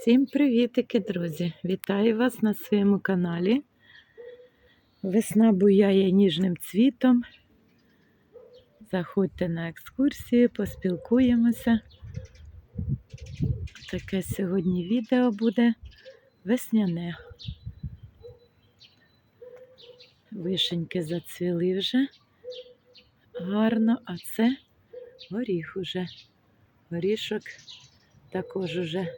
Всім привітики, друзі! Вітаю вас на своєму каналі. Весна буяє ніжним цвітом. Заходьте на екскурсію, поспілкуємося. Таке сьогодні відео буде весняне. Вишеньки зацвіли вже гарно, а це горіх уже. Горішок також уже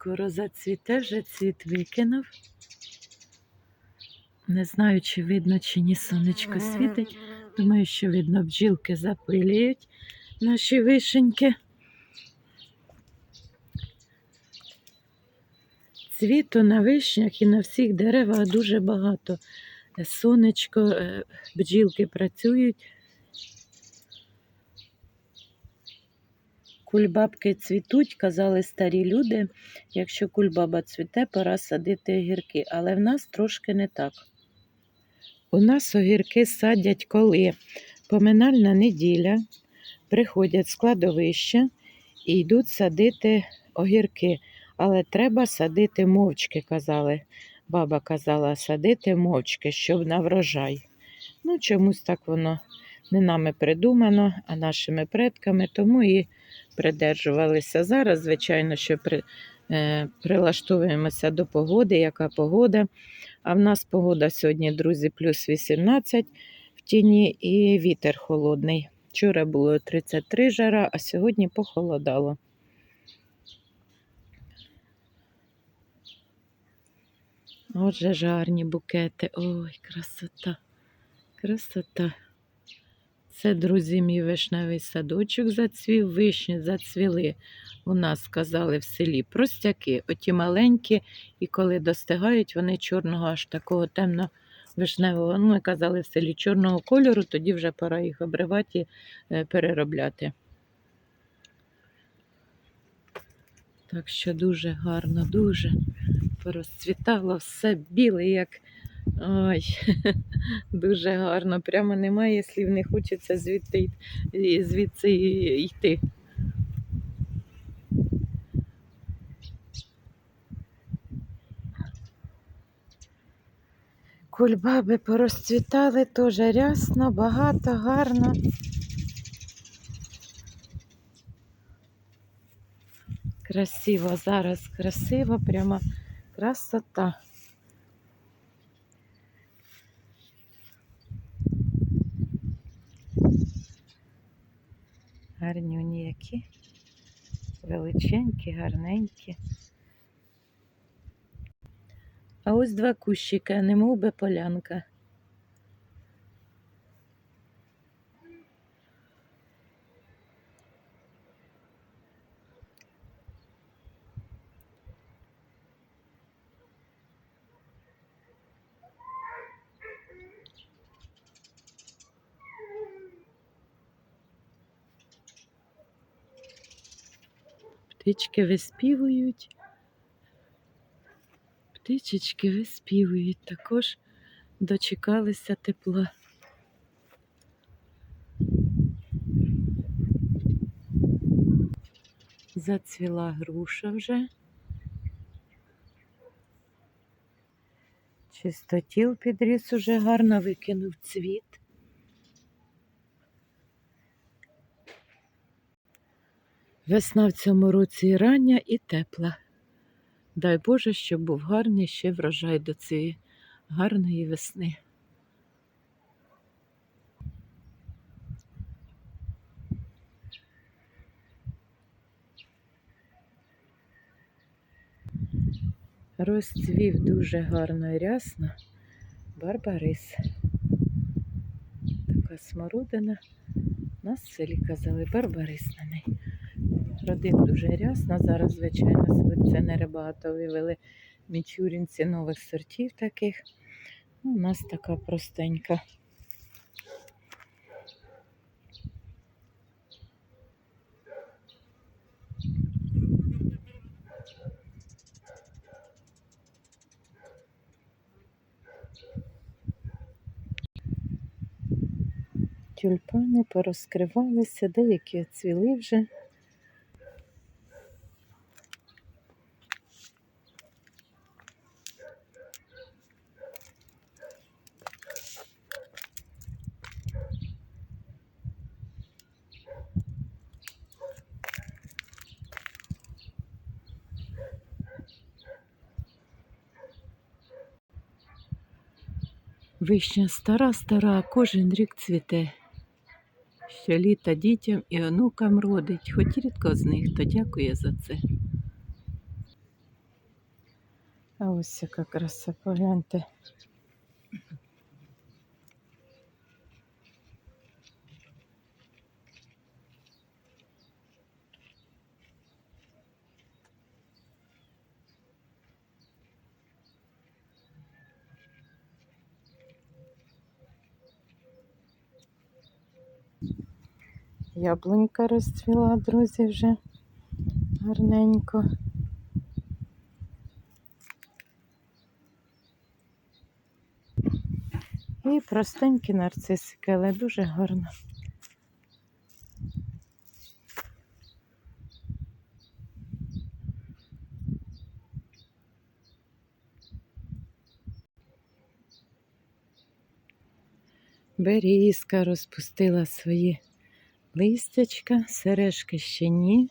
скоро зацвіте, вже цвіт викинув. Не знаю, чи видно, чи ні сонечко світить. Думаю, що видно, бджілки запилюють наші вишеньки. Цвіту на вишнях і на всіх деревах дуже багато. Сонечко, е, бджілки працюють. Кульбабки цвітуть, казали старі люди. Якщо кульбаба цвіте, пора садити огірки. Але в нас трошки не так. У нас огірки садять коли поминальна неділя, приходять з і йдуть садити огірки. Але треба садити мовчки, казали. Баба казала, садити мовчки, щоб на врожай. Ну, чомусь так воно не нами придумано, а нашими предками, тому і придержувалися. Зараз, звичайно, що при, е, прилаштовуємося до погоди, яка погода. А в нас погода сьогодні, друзі, плюс 18 в тіні і вітер холодний. Вчора було 33 жара, а сьогодні похолодало. Отже, жарні букети. Ой, красота, красота. Це, друзі, мій вишневий садочок зацвів, вишні зацвіли. У нас сказали в селі простяки, оті маленькі, і коли достигають, вони чорного, аж такого темно-вишневого. Ну, ми казали в селі чорного кольору, тоді вже пора їх обривати і е, переробляти. Так що дуже гарно, дуже порозцвітало все біле, як ой, дуже гарно. Прямо немає слів, не хочеться звідти звідси йти. Кульбаби порозцвітали теж рясно, багато, гарно. Красиво зараз, красиво, прямо красота. Гарнюні які. Величенькі, гарненькі. А ось два кущика, немов би полянка. Птички виспівують. Птичечки виспівують, також дочекалися тепла. Зацвіла груша вже. Чистотіл підріс уже гарно викинув цвіт. Весна в цьому році і рання, і тепла. Дай Боже, щоб був гарний ще врожай до цієї гарної весни. Розцвів дуже гарно і рясно барбарис. Така смородина. Нас селі казали барбарис на неї. Родив дуже рясно. Зараз, звичайно, селекціонери багато вивели мічурінці нових сортів таких. Ну, у нас така простенька. Тюльпани порозкривалися, деякі оцвіли вже. Вишня стара, стара, кожен рік цвіте. Щоліта дітям і онукам родить, хоч рідко з них, то дякує за це. А ось яка краса, погляньте. Яблунька розцвіла, друзі, вже гарненько. І простенькі нарцисики, але дуже гарно. Берізка розпустила свої листячка, сережки ще ні.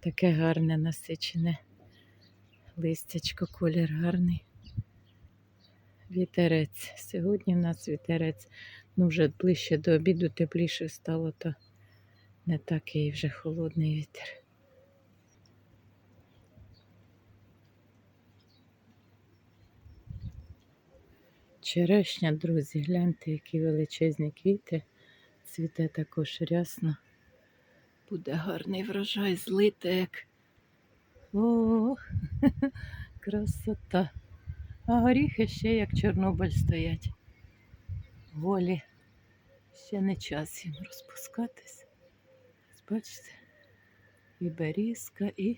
Таке гарне насичене листячко, колір гарний. Вітерець. Сьогодні в нас вітерець. Ну, вже ближче до обіду тепліше стало, то не такий вже холодний вітер. Черешня, друзі, гляньте, які величезні квіти. Цвіте також рясно. Буде гарний врожай, злитек. О, красота. А горіхи ще як Чорнобиль стоять. Голі. Ще не час їм розпускатись. Бачите? І берізка, і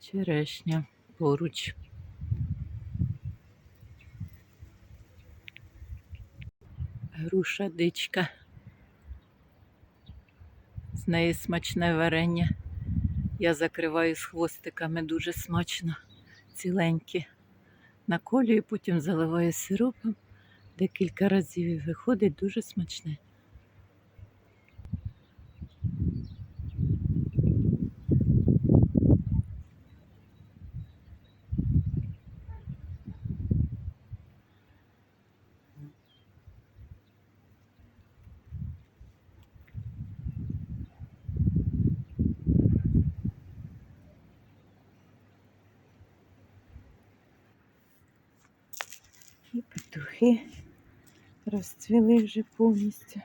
черешня поруч. Груша дичка. З неї смачне варення. Я закриваю з хвостиками дуже смачно, ціленькі. Наколюю, потім заливаю сиропом. Декілька разів виходить дуже смачне. І петухи розцвіли вже повністю.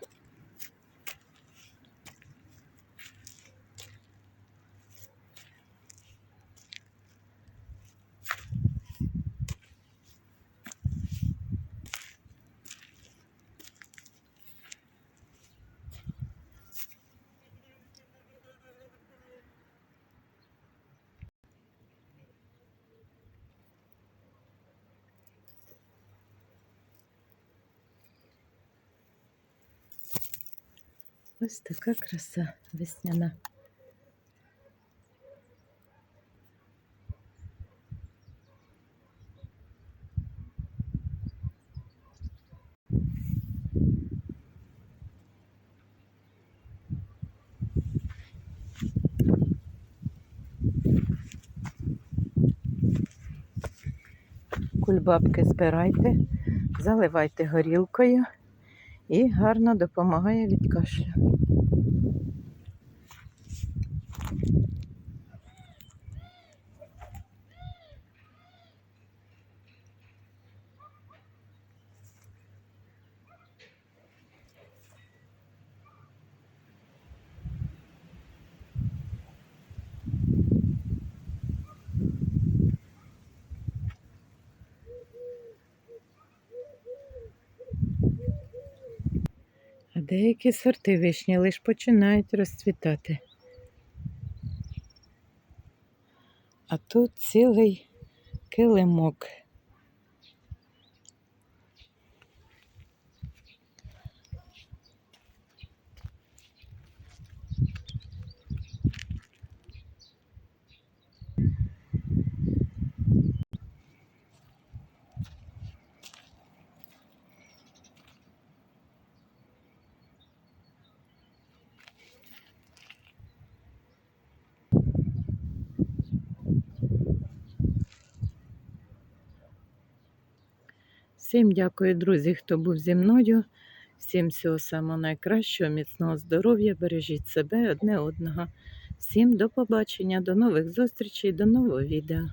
Ось така краса весняна. Кульбабки збирайте, заливайте горілкою і гарно допомагає від кашлю. Деякі сорти вишні лише починають розцвітати. А тут цілий килимок. Всім дякую, друзі, хто був зі мною. Всім всього самого найкращого, міцного здоров'я, бережіть себе одне одного. Всім до побачення, до нових зустрічей, до нового відео.